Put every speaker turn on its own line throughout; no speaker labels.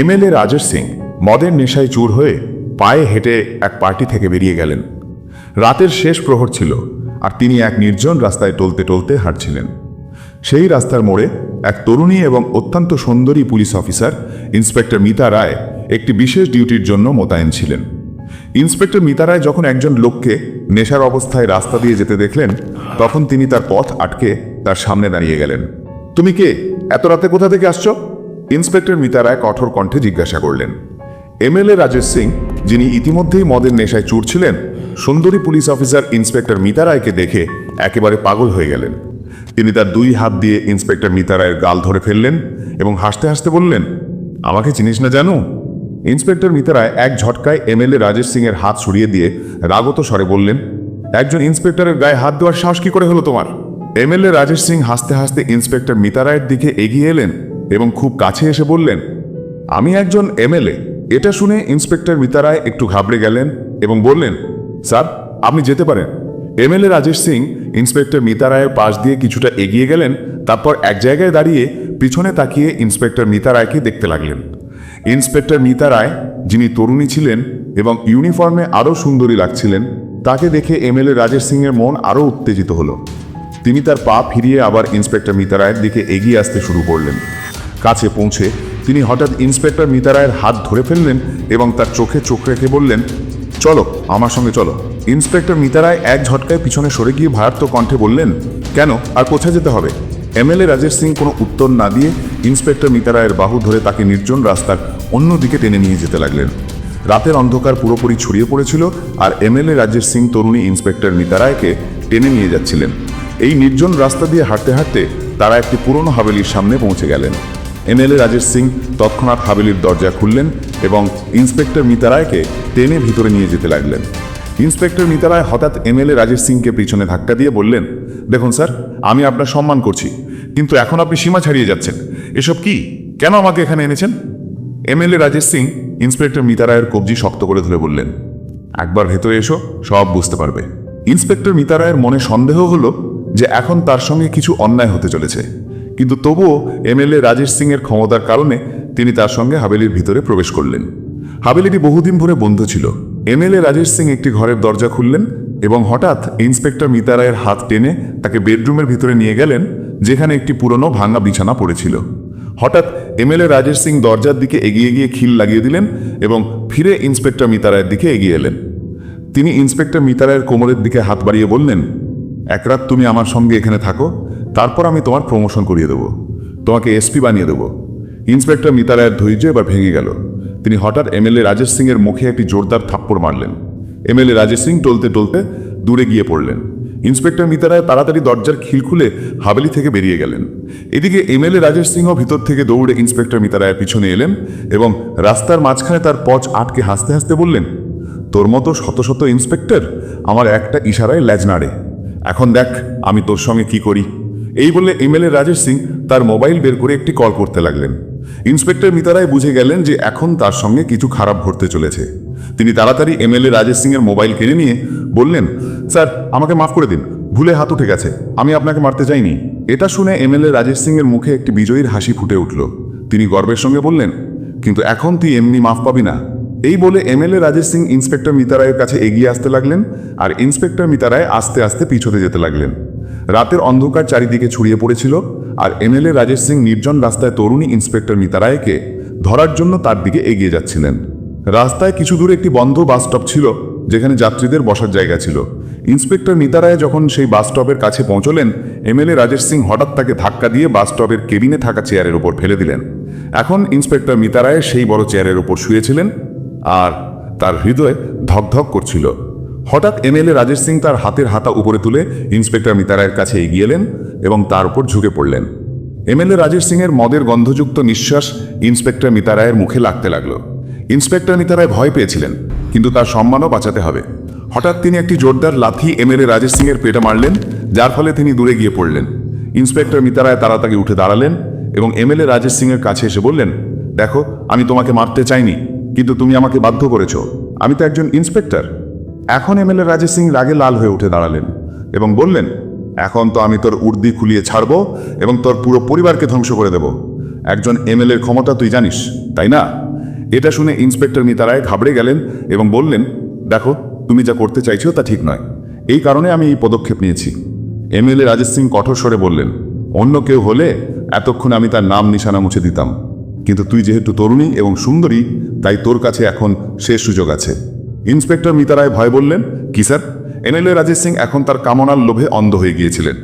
MLA Rajesh Singh মদের নেশায় চুর হয়ে পায়ে হেঁটে এক পার্টি থেকে বেরিয়ে গেলেন। রাতের শেষ প্রহর ছিল আর তিনি এক নির্জন রাস্তায় টলতে টলতে হাঁটছিলেন। সেই রাস্তার মোড়ে এক তরুণী এবং অত্যন্ত সুন্দরী police officer inspector Mita Roy একটি বিশেষ ডিউটির জন্য মোতায়েন ছিলেন। ইন্সপেক্টর মিতা রায় যখন একজন লোককে নেশার অবস্থায় রাস্তা দিয়ে যেতে দেখলেন, তখন তিনি তার পথ আটকে তার সামনে দাঁড়িয়ে গেলেন। তুমি কে? এত রাতে কোথা থেকে আসছো? ইন্সপেক্টর মিতা রায় কঠোর কণ্ঠে জিজ্ঞাসা করলেন, এমএলএ রাজেশ সিং, যিনি ইতিমধ্যেই মদের নেশায় চুর ছিলেন সুন্দরী পুলিশ অফিসার ইন্সপেক্টর মিতা রায়কে দেখে একেবারে পাগল হয়ে গেলেন। তিনি তার দুই হাত দিয়ে ইন্সপেক্টর মিতা রায়ের গাল ধরে ফেললেন এবং হাসতে হাসতে বললেন, আমাকে চিনিস না জানো? ইন্সপেক্টর মিতা রায় এক ঝটকায় এমএলএ রাজেশ সিং এর হাত সরিয়ে দিয়ে রাগত স্বরে বললেন, একজন ইন্সপেক্টরের গায়ে হাত দেওয়ার সাহস কি করে হলো তোমার? এমএলএ রাজেশ সিং হাসতে হাসতে ইন্সপেক্টর মিতা রায়ের দিকে এগিয়ে এলেন এবং খুব কাছে এসে বললেন, আমি একজন এমএলএ। এটা শুনে ইন্সপেক্টর মিতা রায় একটু ঘাবড়ে গেলেন এবং বললেন, স্যার, আপনি যেতে পারেন। এমএলএ রাজেশ সিং ইন্সপেক্টর মিতা রায়ের পাশ দিয়ে কিছুটা এগিয়ে গেলেন, তারপর এক জায়গায় দাঁড়িয়ে পিছনে তাকিয়ে ইন্সপেক্টর মিতা রায়কে দেখতে লাগলেন। ইন্সপেক্টর মিতা রায় যিনি তরুণী ছিলেন এবং ইউনিফর্মে আরও সুন্দরী লাগছিলেন, তাকে দেখে এমএলএ রাজেশ সিংয়ের মন আরও উত্তেজিত হলো। তিনি তার পা ফিরিয়ে আবার ইন্সপেক্টর মিতা রায়ের দিকে এগিয়ে আসতে শুরু করলেন। কাছে পৌঁছে তিনি হঠাৎ ইন্সপেক্টর মিতা রায়ের হাত ধরে ফেললেন এবং তার চোখে চোখ রেখে বললেন, চলো, আমার সঙ্গে চলো। ইন্সপেক্টর মিতা রায় এক ঝটকায় পিছনে সরে গিয়ে ভারাত্ম কণ্ঠে বললেন, কেন, আর কোথায় যেতে হবে? এমএলএ রাজেশ সিং কোনো উত্তর না দিয়ে ইন্সপেক্টর মিতা রায়ের বাহু ধরে তাকে নির্জন রাস্তার অন্য দিকে টেনে নিয়ে যেতে লাগলেন। রাতের অন্ধকার পুরোপুরি ছড়িয়ে পড়েছিল আর এমএলএ রাজেশ সিং তরুণী ইন্সপেক্টর মিতা রায়কে টেনে নিয়ে যাচ্ছিলেন। এই নির্জন রাস্তা দিয়ে হাঁটতে হাঁটতে তারা একটি পুরনো হাভেলির সামনে পৌঁছে গেলেন। এমএলএ রাজেশ সিং তৎক্ষণাৎ হাভেলির দরজা খুললেন এবং ইন্সপেক্টর মিতা রায়কে টেনে ভিতরে নিয়ে যেতে লাগলেন। ইন্সপেক্টর মিতা রায় হঠাৎ এমএলএ রাজেশ সিংকে পিছনে ধাক্কা দিয়ে বললেন, দেখুন স্যার, আমি আপনার সম্মান করছি, কিন্তু এখন আপনি সীমা ছাড়িয়ে যাচ্ছেন। এসব কি? কেন আমাকে এখানে এনেছেন? এমএলএ রাজেশ সিং ইন্সপেক্টর মিতা রায়ের কবজি শক্ত করে ধরে বললেন, একবার ভেতরে এসো, সব বুঝতে পারবে। ইন্সপেক্টর মিতা রায়ের মনে সন্দেহ হলো যে এখন তার সঙ্গে কিছু অন্যায় হতে চলেছে। কিন্তু তবুও এমএলএ রাজেশ সিং এর ক্ষমতার কারণে তিনি তার সঙ্গে হাবেলির ভিতরে প্রবেশ করলেন। হাবেলিটি বহুদিন ধরে বন্ধ ছিল। এমএলএ রাজেশ সিং একটি ঘরের দরজা খুললেন এবং হঠাৎ ইন্সপেক্টর মিতা রায়ের হাত টেনে তাকে বেডরুমের ভিতরে নিয়ে গেলেন, যেখানে একটি পুরনো ভাঙা বিছানা পড়েছিল। হঠাৎ এমএলএ রাজেশ সিং দরজার দিকে এগিয়ে গিয়ে খিল লাগিয়ে দিলেন এবং ফিরে ইন্সপেক্টর মিতা রায়ের দিকে এগিয়ে এলেন। তিনি ইন্সপেক্টর মিতা রায়ের কোমরের দিকে হাত বাড়িয়ে বললেন এক রাত তুমি আমার সঙ্গে এখানে থাকো তারপর আমি তোমার প্রমোশন করিয়ে দেবো। তোমাকে এসপি বানিয়ে দেবো। ইন্সপেক্টর মিতারায়ের ধৈর্য এবার ভেঙে গেল। তিনি হঠাৎ এমএলএ রাজেশ সিং এর মুখে একটি জোরদার থাপ্পড় মারলেন। এমএলএ রাজেশ সিং টলতে টলতে দূরে গিয়ে পড়লেন। ইন্সপেক্টর মিতারায় তাড়াতাড়ি দরজার খিল খুলে হাভেলি থেকে বেরিয়ে গেলেন। এদিকে এমএলএ রাজেশ সিংহ ভিতর থেকে দৌড়ে ইন্সপেক্টর মিতারায়ের পিছনে এলেন এবং রাস্তার মাঝখানে তার পচ আটকে হাসতে হাসতে বললেন, তোর মতো শত শত ইন্সপেক্টর আমার একটা ইশারায় ল্যাজ নাড়ে। এখন দেখ আমি তোর সঙ্গে কি করি। এই বলে এমএলএ রাজেশ সিং তার মোবাইল বের করে একটি কল করতে লাগলেন। ইন্সপেক্টর মিতারায় বুঝে গেলেন যে এখন তার সঙ্গে কিছু খারাপ ঘটতে চলেছে। তিনি তাড়াতাড়ি এমএলএ রাজেশ সিং এর মোবাইল কেড়ে নিয়ে বললেন, স্যার, আমাকে মাফ করে দিন, ভুলে হাত উঠে গেছে, আমি আপনাকে মারতে চাইনি। এটা শুনে এমএলএ রাজেশ সিং এর মুখে একটি বিজয়ীর হাসি ফুটে উঠল। তিনি গর্বের সঙ্গে বললেন, কিন্তু এখন তুই এমনি মাফ পাবি না। এই বলে এমএলএ রাজেশ সিং ইন্সপেক্টর মিতারায়ের কাছে এগিয়ে আসতে লাগলেন আর ইন্সপেক্টর মিতারায় আস্তে আস্তে পিছতে যেতে লাগলেন। রাতের অন্ধকার চারিদিকে ছড়িয়ে পড়েছিল, আর এমএলএ রাজেশ সিং নির্জন রাস্তায় তরুণী ইন্সপেক্টর মিতারায়কে ধরার জন্য তার দিকে এগিয়ে যাচ্ছিলেন। রাস্তায় কিছু দূরে একটি বন্ধ বাস স্টপ ছিল, যেখানে যাত্রীদের বসার জায়গা ছিল। ইন্সপেক্টর মিতারায় যখন সেই বাস স্টপের কাছে পৌঁছলেন, এমএলএ রাজেশ সিং হঠাৎ তাকে ধাক্কা দিয়ে বাস স্টপের কেবিনে থাকা চেয়ারের উপর ফেলে দিলেন। এখন ইন্সপেক্টর মিতারায় সেই বড় চেয়ারের উপর শুয়েছিলেন, আর তার হৃদয় ধকধক করছিল। হঠাৎ এমএলএ রাজেশ সিং তার হাতের হাতা উপরে তুলে ইন্সপেক্টর মিতারায়ের কাছে এগিয়ে এলেন এবং তার উপর ঝুঁকে পড়লেন। এমএলএ রাজেশ সিংয়ের মদের গন্ধযুক্ত নিঃশ্বাস ইন্সপেক্টর মিতারায়ের মুখে লাগতে লাগল। ইন্সপেক্টর মিতারায় ভয় পেয়েছিলেন, কিন্তু তার সম্মানও বাঁচাতে হবে। হঠাৎ তিনি একটি জোরদার লাথি এমএলএ রাজেশ সিংয়ের পেটে মারলেন, যার ফলে তিনি দূরে গিয়ে পড়লেন। ইন্সপেক্টর মিতারায় তাড়াতাড়ি উঠে দাঁড়ালেন এবং এমএলএ রাজেশ সিংয়ের কাছে এসে বললেন, দেখো, আমি তোমাকে মারতে চাইনি, কিন্তু তুমি আমাকে বাধ্য করেছ। আমি তো একজন ইন্সপেক্টর। এখন এমএলএ রাজেশ সিং রাগে লাল হয়ে উঠে দাঁড়ালেন এবং বললেন, এখন তো আমি তোর উর্দি খুলিয়ে ছাড়বো এবং তোর পুরো পরিবারকে ধ্বংস করে দেব। একজন এমএলএর ক্ষমতা তুই জানিস, তাই না? এটা শুনে ইন্সপেক্টর মিতা রায় ঘাবড়ে গেলেন এবং বললেন, দেখো, তুমি যা করতে চাইছো তা ঠিক নয়। এই কারণে আমি এই পদক্ষেপ নিয়েছি। এমএলএ রাজেশ সিং কঠোর স্বরে বললেন, অন্য কেউ হলে এতক্ষণ আমি তার নাম নিশানা মুছে দিতাম। কিন্তু তুই যেহেতু তরুণী এবং সুন্দরী, তাই তোর কাছে এখন শেষ সুযোগ আছে। ইন্সপেক্টর মিতা রায় ভয় বললেন, কি স্যার? এমএলএ রাজেশ সিং এখন তার কামনার লোভে অন্ধ হয়ে গিয়েছিলেন।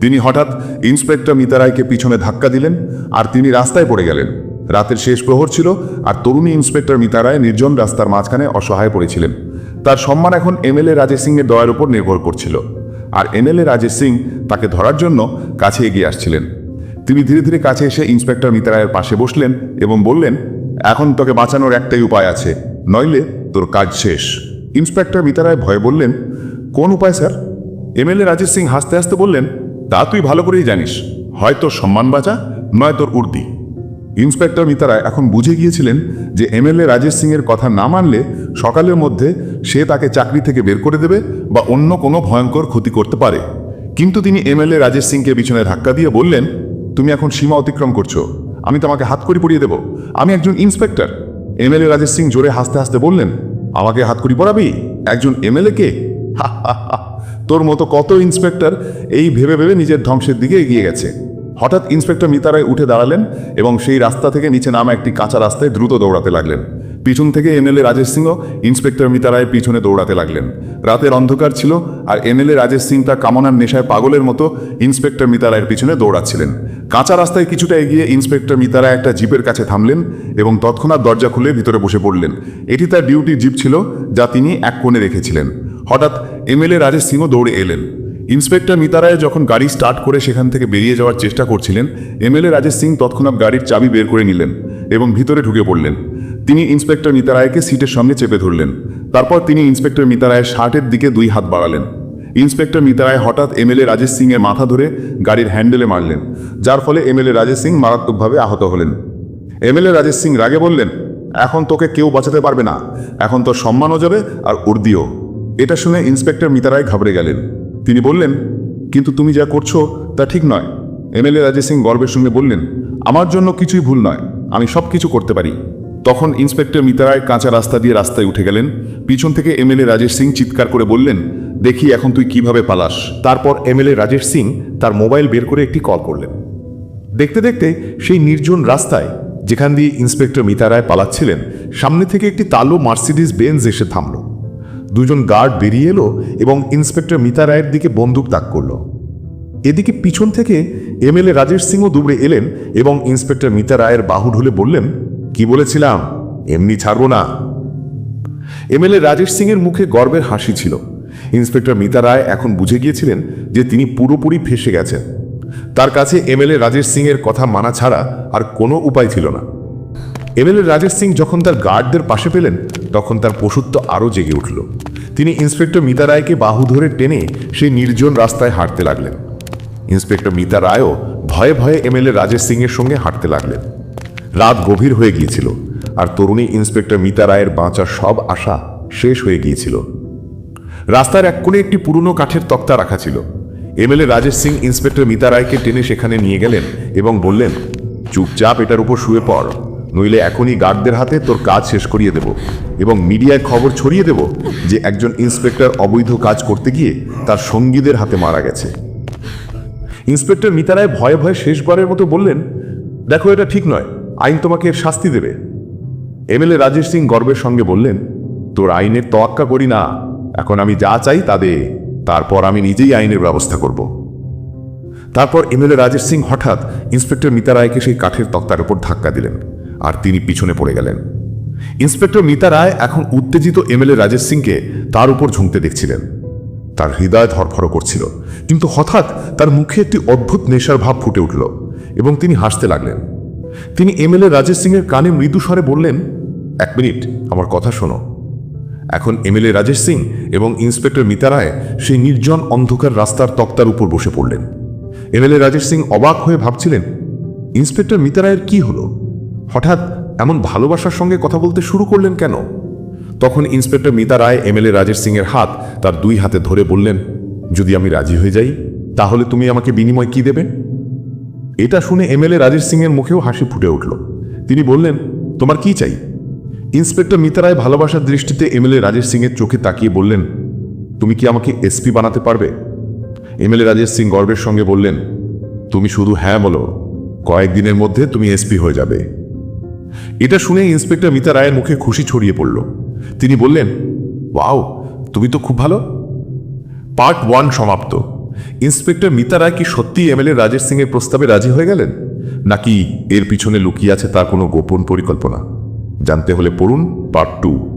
তিনি হঠাৎ ইন্সপেক্টর মিতা রায়কে পিছনে ধাক্কা দিলেন আর তিনি রাস্তায় পড়ে গেলেন। রাতের শেষ প্রহর ছিল আর তরুণী ইন্সপেক্টর মিতা রায় নির্জন রাস্তার মাঝখানে অসহায় পড়েছিলেন। তার সম্মান এখন এমএলএ রাজেশ সিংয়ের দয়ার উপর নির্ভর করছিল আর এমএলএ রাজেশ সিং তাকে ধরার জন্য কাছে এগিয়ে আসছিলেন। তিনি ধীরে ধীরে কাছে এসে ইন্সপেক্টর মিতা রায়ের পাশে বসলেন এবং বললেন, এখন তোকে বাঁচানোর একটাই উপায় আছে, নইলে তোর কাজ শেষ। ইন্সপেক্টর মিতারায় ভয়ে বললেন, কোন উপায়, স্যার? এমএলএ রাজেশ সিং হাসতে হাসতে বললেন, তা তুই ভালো করেই জানিস। হয় তোর সম্মান বাঁচা, নয় তোর উর্দি। ইন্সপেক্টর মিতারা এখন বুঝে গিয়েছিলেন যে এমএলএ রাজেশ সিংয়ের কথা না মানলে সকালের মধ্যে সে তাকে চাকরি থেকে বের করে দেবে বা অন্য কোনো ভয়ঙ্কর ক্ষতি করতে পারে। কিন্তু তিনি এমএলএ রাজেশ সিংকে পিছনে ধাক্কা দিয়ে বললেন, তুমি এখন সীমা অতিক্রম করছ। আমি তোমাকে হাতকড়ি পরিয়ে দেব। আমি একজন ইন্সপেক্টর। এমএলএ রাজেশ সিং জোরে হাসতে হাসতে বললেন, আমাকে হাতকুড়ি পরাবি? একজন এমএলএ কে। তোর মতো কত ইন্সপেক্টর এই ভেবে ভেবে নিজের ধ্বংসের দিকে এগিয়ে গেছে। হঠাৎ ইন্সপেক্টর মিতারায় উঠে দাঁড়ালেন এবং সেই রাস্তা থেকে নিচে নামা একটি কাঁচা রাস্তায় দ্রুত দৌড়াতে লাগলেন। পিছন থেকে এমএলএ রাজেশ সিংহ ইন্সপেক্টর মিতারায় পিছনে দৌড়াতে লাগলেন। রাতের অন্ধকার ছিল আর এমএলএ রাজেশ সিং তার কামনার নেশায় পাগলের মতো ইন্সপেক্টর মিতারায়ের পিছনে দৌড়াচ্ছিলেন। কাঁচা রাস্তায় কিছুটা এগিয়ে ইন্সপেক্টর মিতারা একটা জিপের কাছে থামলেন এবং তৎক্ষণাৎ দরজা খুলে ভিতরে বসে পড়লেন। এটি তার ডিউটি জিপ ছিল যা তিনি এক কোণে রেখেছিলেন। হঠাৎ এমএলএ রাজেশ সিংহ দৌড়ে এলেন। ইন্সপেক্টর মিতারায় যখন গাড়ি স্টার্ট করে সেখান থেকে বেরিয়ে যাওয়ার চেষ্টা করছিলেন, এমএলএ রাজেশ সিং তৎক্ষণাৎ গাড়ির চাবি বের করে নিলেন। এবং ভিতরে ঢুকে পড়লেন। তিনি ইন্সপেক্টর মিতারায়কে সিটের সামনে চেপে ধরলেন। তারপর তিনি ইন্সপেক্টর মিতারায়ের শার্টের দিকে দুই হাত বাড়ালেন। ইন্সপেক্টর মিতারায় হঠাৎ এমএলএ রাজেশ সিংয়ের মাথা ধরে গাড়ির হ্যান্ডেলে মারলেন, যার ফলে এমএলএ রাজেশ সিং মারাত্মকভাবে আহত হলেন। এমএলএ রাজেশ সিং রাগে বললেন, এখন তোকে কেউ বাঁচাতে পারবে না। এখন তোর সম্মানও যাবে আর উর্দিও। এটা শুনে ইন্সপেক্টর মিতারায় ঘাবড়ে গেলেন। তিনি বললেন, কিন্তু তুমি যা করছ তা ঠিক নয়। এমএলএ রাজেশ সিং গর্বের সঙ্গে বললেন, আমার জন্য কিছুই ভুল নয়। আমি সব কিছু করতে পারি। তখন ইন্সপেক্টর মিতারায় কাঁচা রাস্তা দিয়ে রাস্তায় উঠে গেলেন। পিছন থেকে এমএলএ রাজেশ সিং চিৎকার করে বললেন, দেখি এখন তুই কীভাবে পালাস।
তারপর এমএলএ রাজেশ সিং তার মোবাইল বের করে একটি কল করলেন। দেখতে দেখতে সেই নির্জন রাস্তায় যেখান দিয়ে ইন্সপেক্টর মিতা রায় পালাচ্ছিলেন, সামনে থেকে একটি তালো মার্সিডিজ বেঞ্জ এসে থামল। দুজন গার্ড বেরিয়ে এলো এবং ইন্সপেক্টর মিতা রায়ের দিকে বন্দুক তাক করল। এদিকে পিছন থেকে এমএলএ রাজেশ সিংও দুবড়ে এলেন এবং ইন্সপেক্টর মিতা রায়ের বাহু ঢুলে বললেন, কি বলেছিলাম? এমনি ছাড়বো না। এমএলএ রাজেশ সিংয়ের মুখে গর্বের হাসি ছিল। ইন্সপেক্টর মিতা রায় এখন বুঝে গিয়েছিলেন যে তিনি পুরোপুরি ফেসে গেছেন। তার কাছে এমএলএ রাজেশ সিংয়ের কথা মানা ছাড়া আর কোনো উপায় ছিল না। এমএলএ রাজেশ সিং যখন তার গার্ডদের পাশে পেলেন, তখন তার পশুত্ব আরও জেগে উঠল। তিনি ইন্সপেক্টর মিতা রায়কে বাহু ধরে টেনে সেই নির্জন রাস্তায় হাঁটতে লাগলেন। ইন্সপেক্টর মিতা রায়ও ভয়ে ভয়ে এমএলএ রাজেশ সিংয়ের সঙ্গে হাঁটতে লাগলেন। রাত গভীর হয়ে গিয়েছিল আর তরুণী ইন্সপেক্টর মিতা রায়ের বাঁচার সব আশা শেষ হয়ে গিয়েছিল। রাস্তার এক কোণে একটি পুরনো কাঠের তক্তা রাখা ছিল। এমএলএ রাজেশ সিং ইন্সপেক্টর মিতা রায়কে টেনে সেখানে নিয়ে গেলেন এবং বললেন, চুপচাপ এটার উপর শুয়ে পড়, নইলে এখনই গার্ডদের হাতে তোর কাজ শেষ করিয়ে দেব এবং মিডিয়ায় খবর ছড়িয়ে দেব যে একজন ইন্সপেক্টর অবৈধ কাজ করতে গিয়ে তার সঙ্গীদের হাতে মারা গেছে। ইন্সপেক্টর মিতারায় ভয়ে ভয়ে শেষবারের মতো বললেন, দেখো, এটা ঠিক নয়। আইন তোমাকে এর শাস্তি দেবে। এমএলএ রাজেশ সিং গর্বের সঙ্গে বললেন, তোর আইনের তোয়াক্কা করি না। এখন আমি যা চাই তা দে। তারপর আমি নিজেই আইনের ব্যবস্থা করব। তারপর এমএলএ রাজেশ সিং হঠাৎ ইন্সপেক্টর মিতা রায়কে সেই কাঠের তক্তার উপর ধাক্কা দিলেন আর তিনি পিছনে পড়ে গেলেন। ইন্সপেক্টর মিতা রায় এখন উত্তেজিত এমএলএ রাজেশ সিংকে তার উপর ঝুঁকতে দেখছিলেন। তার হৃদয় ধরফর করছিল। কিন্তু হঠাৎ তার মুখে একটি অদ্ভুত নেশার ভাব ফুটে উঠল এবং তিনি হাসতে লাগলেন। তিনি এমএলএ রাজেশ সিংয়ের কানে মৃদু স্বরে বললেন, এক মিনিট, আমার কথা শোনো। এখন এমএলএ রাজেশ সিং এবং ইন্সপেক্টর মিতা রায় সেই নির্জন অন্ধকার রাস্তার তক্তার উপর বসে পড়লেন। এমএলএ রাজেশ সিং অবাক হয়ে ভাবছিলেন, ইন্সপেক্টর মিতা রায়ের কি হলো? হঠাৎ এমন ভালোবাসার সঙ্গে কথা বলতে শুরু করলেন কেন? তখন ইন্সপেক্টর মিতা রায়, এমএলএ রাজেশ সিংয়ের হাত তার দুই হাতে ধরে বললেন, যদি আমি রাজি হয়ে যাই, তাহলে তুমি আমাকে বিনিময় কি দেবে? এটা শুনে এমএলএ রাজেশ সিংয়ের মুখেও হাসি ফুটে উঠল। তিনি বললেন, তোমার কি চাই? ইন্সপেক্টর মিতা রায় ভালোবাসার দৃষ্টিতে এমএলএ রাজেশ সিংয়ের চোখে তাকিয়ে বললেন, তুমি কি আমাকে এসপি বানাতে পারবে? এমএলএ রাজেশ সিং গর্বের সঙ্গে বললেন, তুমি শুধু হ্যাঁ বলো কয়েকদিনের মধ্যে তুমি এসপি হয়ে যাবে। এটা শুনে ইন্সপেক্টর মিতা রায়ের মুখে খুশি ছড়িয়ে পড়ল। তিনি বললেন, ওয়াও, তুমি তো খুব ভালো। পার্ট ওয়ান সমাপ্ত। ইন্সপেক্টর মিতা রায় কি সত্যি এমএলএ রাজেশ সিংয়ের প্রস্তাবে রাজি হয়ে গেলেন? নাকি এর পিছনে লুকিয়ে আছে তার কোনো গোপন পরিকল্পনা? জানতে হলে পড়ুন, পার্ট টু।